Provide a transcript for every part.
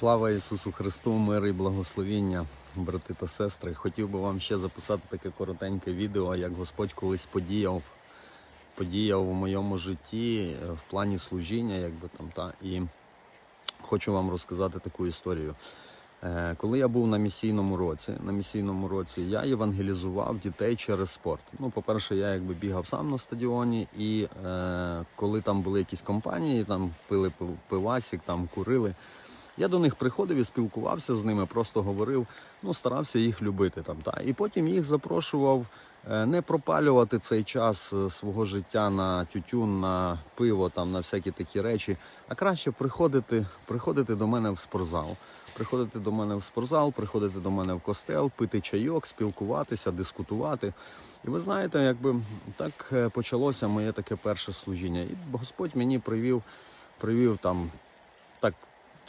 Слава Ісусу Христу, мир і благословіння, брати та сестри. Хотів би вам ще записати таке коротеньке відео, як Господь колись подіяв, подіяв у моєму житті е, в плані служіння, якби там та. І хочу вам розказати таку історію. Е, Коли я був на місійному році, на місійному році я євангелізував дітей через спорт. Ну, по-перше, я якби бігав сам на стадіоні, і е, коли там були якісь компанії, там пили пив- пивасик, там курили. Я до них приходив і спілкувався з ними, просто говорив, ну старався їх любити там. Та. І потім їх запрошував е, не пропалювати цей час е, свого життя на тютюн, на пиво, там, на всякі такі речі, а краще приходити, приходити до мене в спортзал. Приходити до мене в спортзал, приходити до мене в костел, пити чайок, спілкуватися, дискутувати. І ви знаєте, якби так е, почалося моє таке перше служіння. І Господь мені привів, привів там так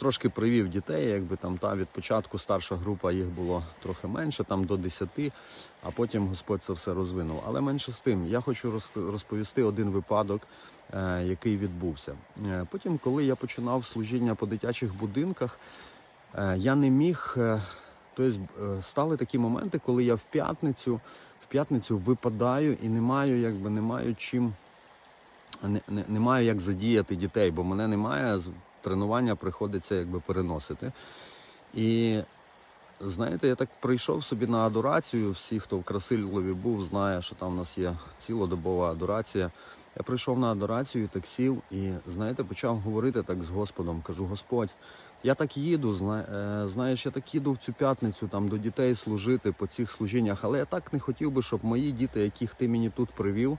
трошки привів дітей, якби там та від початку старша група їх було трохи менше, там до 10, а потім Господь це все розвинув. Але менше з тим, я хочу розповісти один випадок, е, який відбувся. Е, Потім, коли я починав служіння по дитячих будинках, е, я не міг. Тобто стали такі моменти, коли я в п'ятницю, в п'ятницю випадаю і не маю, якби не маю чим не, не, не маю як задіяти дітей, бо мене немає, тренування приходиться якби переносити. І знаєте, я так прийшов собі на адорацію. Всі, хто в Красилові був, знає, що там у нас є цілодобова адорація. Я прийшов на адорацію, так сів і, знаєте, почав говорити так з Господом. Кажу, Господь, я так їду, е, знаєш, я так їду в цю п'ятницю там до дітей служити по цих служіннях, але я так не хотів би, щоб мої діти, яких ти мені тут привів,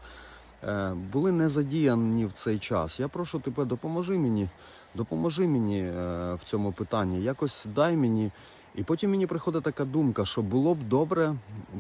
були не задіяні в цей час. Я прошу тебе, допоможи мені, допоможи мені е, в цьому питанні. Якось дай мені. І потім мені приходить така думка, що було б добре,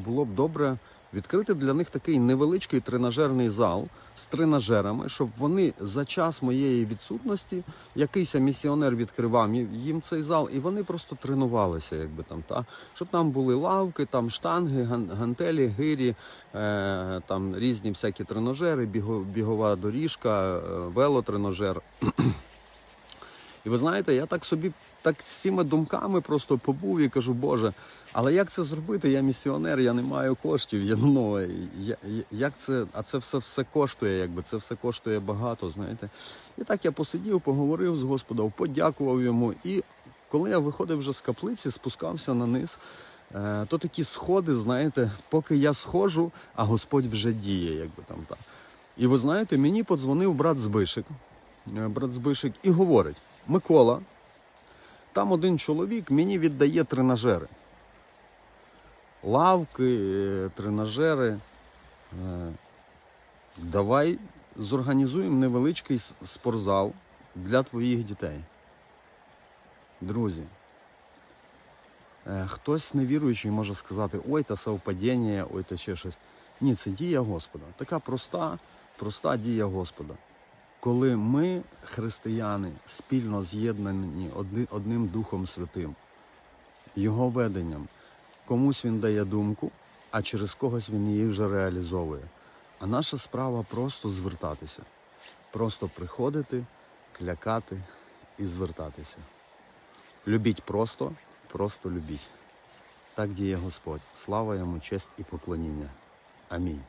було б добре відкрити для них такий невеличкий тренажерний зал з тренажерами, щоб вони за час моєї відсутності якийсь місіонер відкривав їм цей зал, і вони просто тренувалися, якби там та щоб там були лавки, там штанги, ган- гантелі, гирі, е, там різні всякі тренажери, біго, бігова доріжка, е, велотренажер. І ви знаєте, я так собі так з цими думками просто побув і кажу, Боже, але як це зробити? Я місіонер, я не маю коштів. Я, ну, я, як це, а це все, все коштує, якби це все коштує багато, знаєте. І так я посидів, поговорив з Господом, подякував йому. І коли я виходив вже з каплиці, спускався на низ, е, то такі сходи, знаєте, поки я сходжу, а Господь вже діє, якби там так. І ви знаєте, мені подзвонив брат Збишик, е, брат Збишик, і говорить: Микола, там один чоловік мені віддає тренажери. Лавки, е, тренажери. Е, Давай зорганізуємо невеличкий спортзал для твоїх дітей. Друзі, е, хтось невіруючий може сказати, ой, та совпадіння, ой, та ще щось. Ні, це дія Господа. Така проста, проста дія Господа. Коли ми, християни, спільно з'єднані одним Духом Святим, Його веденням, комусь він дає думку, а через когось він її вже реалізовує. А наша справа просто звертатися, просто приходити, клякати і звертатися. Любіть просто, просто любіть. Так діє Господь. Слава йому, честь і поклоніння. Амінь.